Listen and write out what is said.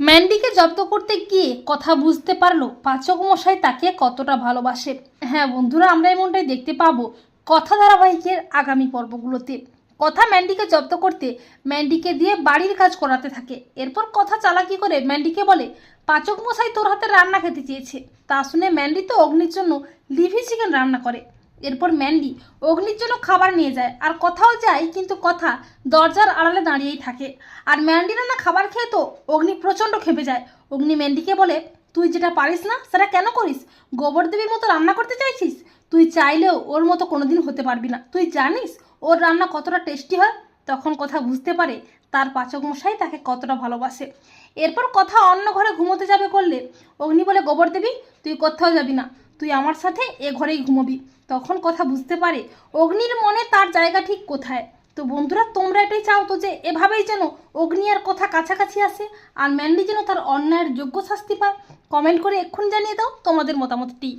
ম্যান্ডিকে জব্দ করতে গিয়ে কথা বুঝতে পারল পাচক মশাই তাকে কতটা ভালোবাসে। হ্যাঁ বন্ধুরা, আমরা এমনটাই দেখতে পাবো কথা ধারাবাহিকের আগামী পর্বগুলোতে। কথা ম্যান্ডিকে জব্দ করতে ম্যান্ডিকে দিয়ে বাড়ির কাজ করাতে থাকে। এরপর কথা চালাকি করে ম্যান্ডিকে বলে পাচক মশাই তোর হাতে রান্না খেতে চেয়েছে। তা শুনে ম্যান্ডি তো অগ্নির জন্য লিভি চিকেন রান্না করে। এরপর ম্যান্ডি অগ্নির জন্য খাবার নিয়ে যায় আর কথাও যায় কিন্তু কথা দরজার আড়ালে দাঁড়িয়েই থাকে। আর ম্যান্ডি রান্না খাবার খেয়ে তো অগ্নি প্রচণ্ড খেপে যায়। অগ্নি ম্যান্ডিকে বলে, তুই যেটা পারিস না, সেটা কেন করিস? গোবর দেবীর মতো রান্না করতে চাইছিস? তুই চাইলেও ওর মতো কোনোদিন হতে পারবি না। তুই জানিস ওর রান্না কতটা টেস্টি হয়? তখন কথা বুঝতে পারে তার পাচক মশাই তাকে কতটা ভালোবাসে। এরপর কথা অন্য ঘরে ঘুমোতে যাবে করলে। অগ্নি বলে, গোবর দেবী, তুই কোথাও যাবি না। তুই আমার সাথে এ ঘরেই ঘুমোবি। তখন কথা বুঝতে পারে, অগ্নির মনে তার জায়গা ঠিক কোথায়? তো বন্ধুরা, তোমরা এটাই চাও তো যে এভাবেই যেন অগ্নি আর কথা কাছাকাছি আসে, আর ম্যান্ডি যেন তার অন্যায়ের যোগ্য শাস্তি পায়। কমেন্ট করে এক্ষুনি জানিয়ে দাও তোমাদের মতামতটি।